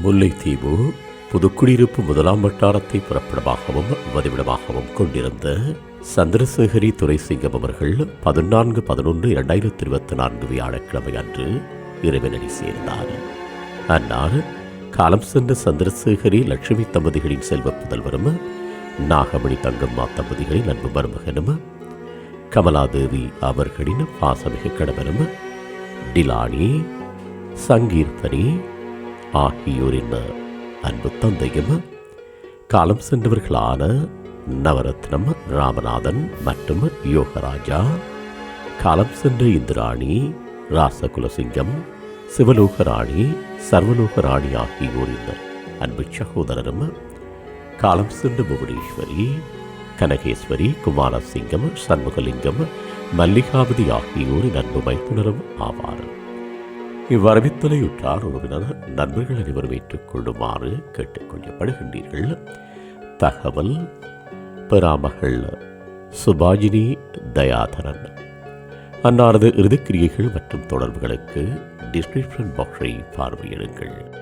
முல்லைத்தீவு புதுக்குடியிருப்பு முதலாம் வட்டாரத்தை புறப்படமாகவும் வதிவிடமாகவும் கொண்டிருந்த சந்திரசேகரி துரைசிங்கம் அவர்கள் பதினான்கு பதினொன்று இரண்டாயிரத்தி இருபத்தி நான்கு வியாழக்கிழமை அன்று இறைவனடி சேர்ந்தார். அன்னார் காலம் சென்ற சந்திரசேகரி லட்சுமி தம்பதிகளின் செல்வ புதல்வரும் நாகமணி தங்கம்மா தம்பதிகளின் அன்பு மருமகனும் கமலாதேவி அவர்களின் பாசமிகு கணவனும் டிலானி சங்கீர்த்தனி ஆகியோரின் அன்பு தந்தையும்? காலம் சென்றவர்களான நவரத்னம் ராமநாதன் மற்றும் யோகராஜா. காலம் சென்ற இந்திராணி ராசகுலசிங்கம் சிவலோகராணி சர்வலோகராணி ஆகியோரின் அன்பு சகோதரரும்? காலம் சென்ற புவனேஸ்வரி கனகேஸ்வரி குமாரசிங்கம் சண்முகலிங்கம் மல்லிகாவதி ஆகியோரின் அன்பு மைத்துனரும் ஆவார். இவ்வரவித்தலையுற்றார் உறவினர் நண்பர்கள் அனைவரும் ஏற்றுக்கொள்ளுமாறு கேட்டுக்கொள்ளப்படுகின்றீர்கள். தகவல் பெறாமகள் சுபாஜினி தயாதரன். அன்னாரது இறுதிக்கிரியைகள் மற்றும் தொடர்புகளுக்கு டிஸ்கிரிப்ஷன் பாக்ஸை பார்வையிடுங்கள்.